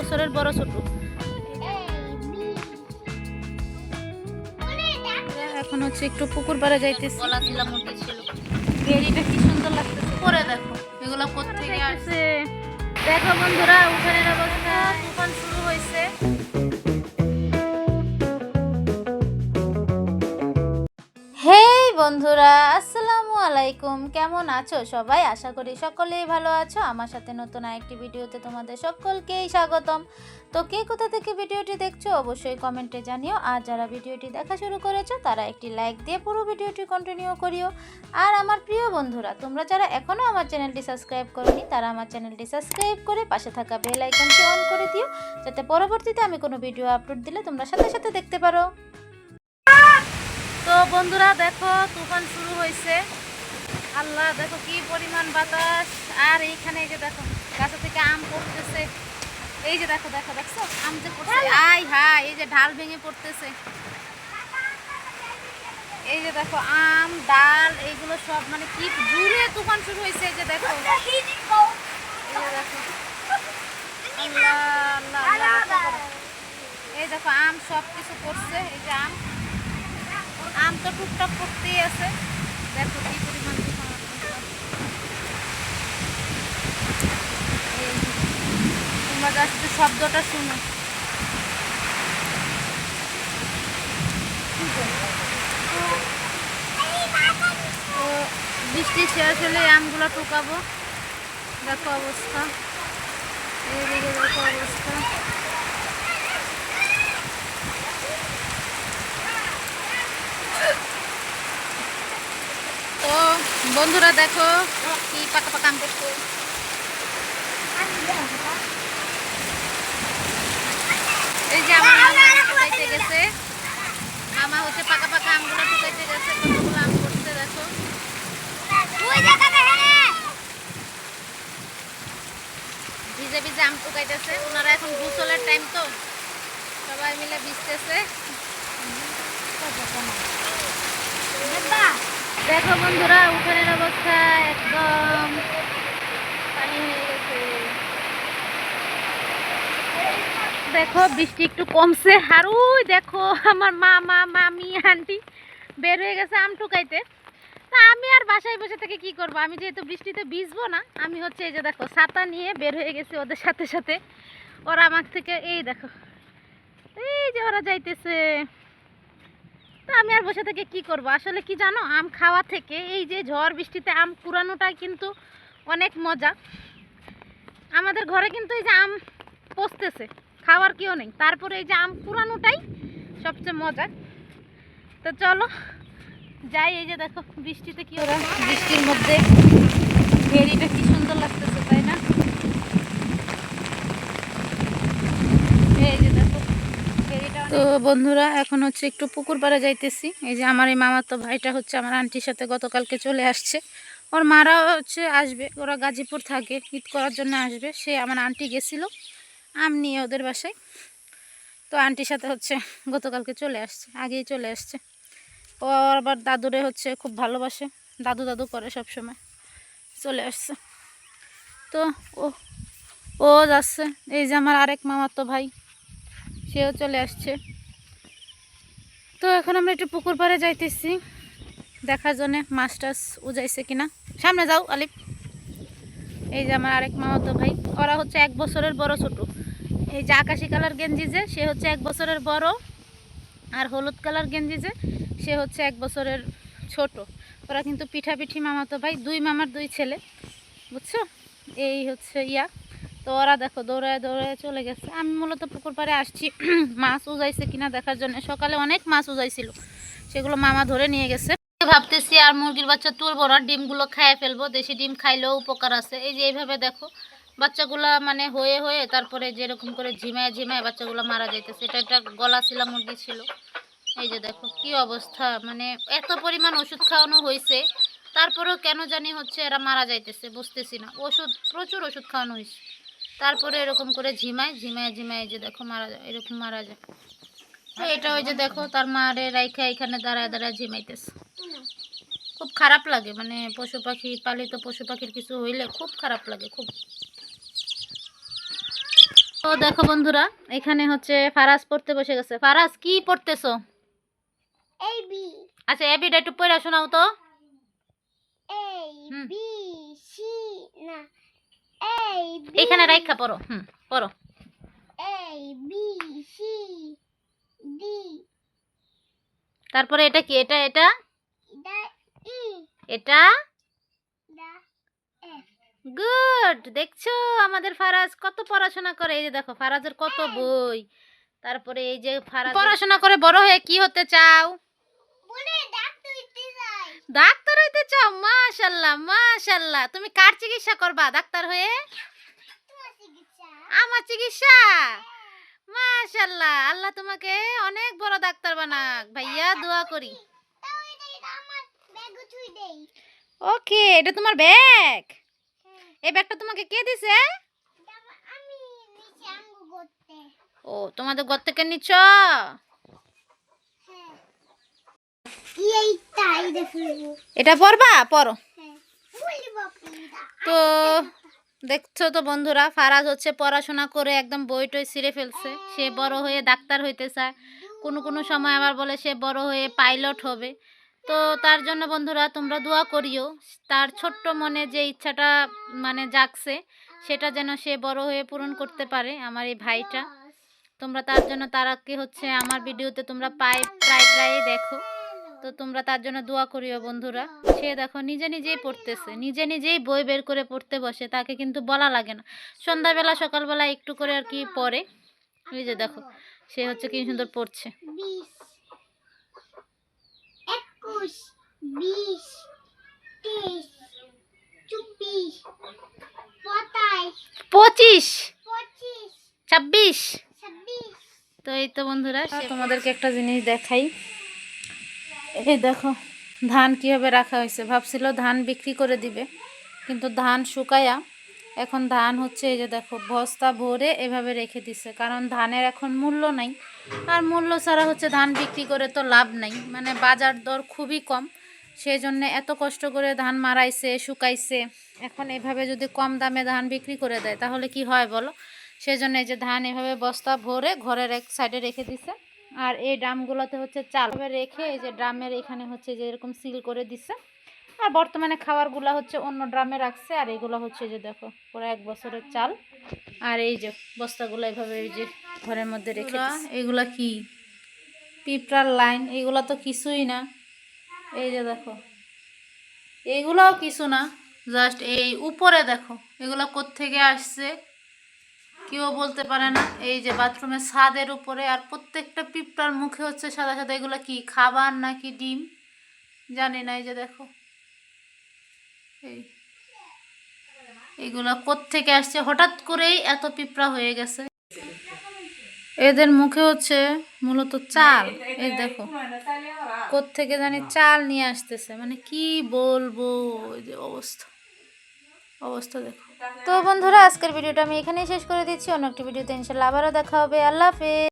বছরের বড় ছোট। এখন হচ্ছে একটু পুকুর পাড়ে যাইতেছি। গলা ছিল মুরগি ছিল। ভেরিটা কি সুন্দর লাগতেছে। পরে দেখো এগুলো কোথেকে আসছে। দেখো বন্ধুরা উঠানের অবস্থা। তুফান শুরু হয়েছে। হেই বন্ধুরা আসসালামু আলাইকুম, কেমন আছো সবাই? আশা করি সকলেই ভালো আছো। আমার সাথে নতুন আরেকটি ভিডিওতে তোমাদের সকলকেই স্বাগতম। তো কে কোথা থেকে ভিডিওটি দেখছ অবশ্যই কমেন্টে জানিও। আর যারা ভিডিওটি দেখা শুরু করেছ, তারা একটি লাইক দিয়ে পুরো ভিডিওটি কন্টিনিউ করিও। আর আমার প্রিয় বন্ধুরা, তোমরা যারা এখনও আমার চ্যানেলটি সাবস্ক্রাইব করনি, তারা আমার চ্যানেলটি সাবস্ক্রাইব করে পাশে থাকা বেল আইকনটি অন করে দিও। যাতে পরবর্তীতে আমি কোনো ভিডিও আপলোড দিলে তোমরা সাথে সাথে দেখতে পারো। তো বন্ধুরা, দেখো, তুফান শুরু হয়েছে। আল্লাহ দেখো কি পরিমাণ বাতাস। আর এইখানে এই যে দেখো গাছা থেকে আম পড়তেছে। এই যে দেখো দেখো দেখছ? আম যে পড়ছে আই হাই এই যে ঢাল ভেঙে পড়তেছে। এই যে দেখো আম ডাল এইগুলো সব মানে কি জুড়ে তুফান শুরু হয়েছে এই যে দেখো। এই দেখো। আম সব কিছু পড়ছে এই যে আম। আম তো টুকটাক করতেই আছে। দেখো কি পরিমাণ তোমরা জাস্ট শব্দটা শুনো বৃষ্টি শেষ হলে আমগুলো টুকাবো। দেখো অবস্থা। এইদিকে দেখো অবস্থা তো বন্ধুরা দেখো কি পাকা পাকা আম করছে এই যে আমার মামা টুকাইতে গেছে। মামা হচ্ছে পাকা পাকা আমগুলো টুকাইতে গেছে, কতগুলো আম করছে দেখো। ভিজে ভিজে আম টুকাইতেছে ওনারা এখন গোসলের টাইম তো। সবাই মিলে ভিজতেছে। দেখো বন্ধুরা উঠানের অবস্থা একদম দেখো, বৃষ্টি একটু কমছে। আর ওই দেখো, আমার মামা মামি, আন্টি বের হয়ে গেছে আম টুকাইতে তা আমি আর বাসায় বসে থেকে কি করব? আমি যেহেতু বৃষ্টিতে ভিজবো না, আমি হচ্ছে এই যে দেখো, ছাতা নিয়ে বের হয়ে গেছি ওদের সাথে সাথে। ওরা আমার থেকে, এই দেখো, এই যে ওরা যাইতেছে। তা আমি আর বসে থেকে কি করব? আসলে কি জানো, আম খাওয়া থেকে এই যে ঝড় বৃষ্টিতে আম কুড়ানোটাই কিন্তু অনেক মজা। আমাদের ঘরে কিন্তু এই যে আম পচতেছে, খাওয়ার কেউ নেই। তারপরে এই যে আম কুড়ানোটাই সবচেয়ে মজা। তো চলো, যাই, এই যে দেখো বৃষ্টিতে কি ওরা বৃষ্টির মধ্যে ভেরিটা কি সুন্দর লাগতেছে তাই না এই যে দেখো ভেরিটা তো বন্ধুরা, এখন হচ্ছে একটু পুকুর পাড়ে যাইতেছি। এই যে আমার এই মামাতো ভাইটা হচ্ছে আমার আন্টির সাথে গতকালকে চলে আসছে। ওর মারা হচ্ছে আসবে, ওরা গাজীপুর থাকে, ঈদ করার জন্য আসবে। সে আমার আন্টি গেছিল, আম নিয়ে ওদের বাসায়। তো আন্টির সাথে হচ্ছে গতকালকে চলে আসছে, আগেই চলে আসছে। ও আবার দাদুরে হচ্ছে খুব ভালোবাসে, দাদু দাদু করে সব সময়। চলে আসছে। তো ও ও যাচ্ছে। এই যে আমার আরেক মামাতো ভাই, সেও চলে আসছে। তো এখন আমরা একটু পুকুর পাড়ে যাইতেছি। দেখার জন্যে মাছ টাছ উজাইছে কিনা। সামনে যাও, আলিফ। এই যে আমার আরেক মামাতো ভাই, ওরা হচ্ছে এক বছরের বড় ছোট। এই যে আকাশি কালার গেঞ্জি যে, সে হচ্ছে এক বছরের বড়। আর হলুদ কালার গেঞ্জি যে, সে হচ্ছে এক বছরের ছোট। ওরা কিন্তু পিঠাপিঠি মামাতো ভাই, দুই মামার দুই ছেলে। বুঝছ? এই হচ্ছে ইয়া। তো ওরা দেখো দৌড়ায় দৌড়ায় চলে গেছে। আমি মূলত পুকুর পাড়ে আসছি। মাছ উজাইছে কিনা দেখার জন্য। সকালে অনেক মাছ উজাইছিল। সেগুলো মামা ধরে নিয়ে গেছে। ভাবতেছি আর মুরগির বাচ্চা তুলবো না, ডিমগুলো খাইয়ে ফেলব। দেশি ডিম খাইলেও উপকার আছে। এই যে এইভাবে দেখো, বাচ্চাগুলা মানে হয়ে হয়ে তারপরে যেরকম করে ঝিমায় ঝিমায় বাচ্চাগুলো মারা যাইতেছে। এটা একটা গলা ছিলা মুরগি ছিল। এই যে দেখো কি অবস্থা। মানে এত পরিমাণ ওষুধ খাওয়ানো হয়েছে তারপরেও কেন জানি হচ্ছে এরা মারা যাইতেছে, বুঝতেছি না। ওষুধ, প্রচুর ওষুধ খাওয়ানো হয়েছে তারপরে এরকম করে ঝিমায় ঝিমায় ঝিমায় যে দেখো মারা যায় এরকম মারা যায়। তো এটা ওই যে দেখো তার মারে রাইখা এখানে দাঁড়ায় দাঁড়ায় ঝিমাইতেছে। খুব খারাপ লাগে মানে পশু পাখি পালিত পশু পাখির কিছু হইলে খুব খারাপ লাগে খুব। তো দেখো বন্ধুরা এখানে হচ্ছে ফারাজ পড়তে বসে গেছে। ফারাজ কি পড়তেছো? আচ্ছা এবিটা একটু পড়া শোনাও তো। A hmm. B C না। এখানে রাইখা পড়ো হুম পড়ো। তারপরে এটা কি? এটা এটা? E এটা? গুড দেখছ? আমাদের ফারাজ কত পড়াশোনা করে। এই যে দেখো ফারাজের কত বই। তারপরে এই যে ফারাজ পড়াশোনা করে বড় হয়ে কি হতে চাও? বলে ডাক্তার হইতে চাও? মাশাল্লাহ মাশাল্লাহ। তুমি কার চিকিৎসা করবা ডাক্তার হয়ে? আমার চিকিৎসা? মাশাল্লাহ আল্লাহ তোমাকে অনেক বড় ডাক্তার বানাক। ভাইয়া দোয়া করি। ওকে এটা তোমার ব্যাগ? হ্যাঁ। এই ব্যাগটা তোমাকে কে দিছে? ও তোমাদের ঘর থেকে নিচ্ছ হ্যাঁ কি এইটা এই ফুলবো এটা পড়বা পড়ো হ্যাঁ তো দেখছ তো বন্ধুরা ফারাজ হচ্ছে পড়াশোনা করে একদম বই টই ছিঁড়ে ফেলছে। সে বড় হয়ে ডাক্তার হইতে চায়। কোনো কোনো সময় আবার বলে সে বড় হয়ে পাইলট হবে। তো তার জন্য বন্ধুরা তোমরা দোয়া করিও। তার ছোট্ট মনে যে ইচ্ছাটা মানে জাগছে সেটা যেন সে বড় হয়ে পূরণ করতে পারে আমার এই ভাইটা। তোমরা তার জন্য তারা কি হচ্ছে আমার ভিডিওতে তোমরা পাই প্রায় প্রায়ই দেখো। তো তোমরা তার জন্য দোয়া করিও বন্ধুরা। সে দেখো নিজে নিজেই পড়তেছে নিজে নিজেই বই বের করে পড়তে বসে তাকে কিন্তু বলা লাগে না। সন্ধ্যাবেলা সকালবেলা একটু করে আর কি পড়ে। এই যে দেখো সে হচ্ছে কি সুন্দর পড়ছে। পঁচাশ ছাব্বিশ। তো এই তো বন্ধুরা তোমাদেরকে একটা জিনিস দেখাই। এই দেখো, ধান কীভাবে রাখা হয়েছে? ভাবছিল ধান বিক্রি করে দিবে, কিন্তু ধান শুকায়া এখন ধান হচ্ছে এই যে দেখো, বস্তা ভরে এভাবে রেখে দিছে। কারণ ধানের এখন মূল্য নাই, আর মূল্য ছাড়া হচ্ছে ধান বিক্রি করে তো লাভ নাই। মানে বাজার দর খুবই কম সেই জন্য এত কষ্ট করে ধান মারাইছে, শুকাইছে। এখন এভাবে যদি কম দামে ধান বিক্রি করে দেয়, তাহলে কি হয় বলো? সেই জন্য এই যে ধান এভাবে বস্তা ভরে ঘরের এক সাইডে রেখে দিছে। আর এই ড্রামগুলোতে হচ্ছে চাল রেখে এই যে ড্রামের এখানে হচ্ছে যে এরকম সিল করে দিছে। আর বর্তমানে খাবারগুলো হচ্ছে অন্য ড্রামে রাখছে আর এগুলো হচ্ছে যে দেখো পুরো এক বছরের চাল। আর এই যে বস্তাগুলো এইভাবে এই যে ঘরের মধ্যে রেখে এগুলা কি? পিঁপড়ার লাইন এগুলো তো কিছুই না। এই যে দেখো এগুলোও কিছু না। জাস্ট এই উপরে দেখো এগুলো কোত্থেকে আসছে? কেউ বলতে পারে না, এই যে বাথরুমের ছাদের উপরে আর প্রত্যেকটা পিঁপড়ার মুখে হচ্ছে সাদা সাদা, এগুলো কি খাবার নাকি ডিম? জানি না, এই যে দেখো। এই, এগুলো কোত্থেকে আসছে? হঠাৎ করেই এত পিঁপড়া হয়ে গেছে। এদের মুখে হচ্ছে মূলত চাল। এই দেখো, কোত্থেকে জানি চাল নিয়ে আসতেছে। মানে কি বলব? এই যে অবস্থা অবস্থা দেখো। তো বন্ধুরা, আজকের ভিডিওটা আমি এখানেই শেষ করে দিচ্ছি। অন্য একটি ভিডিওতে ইনশাল্লাহ আবারও দেখা হবে। আল্লাহ হাফেজ।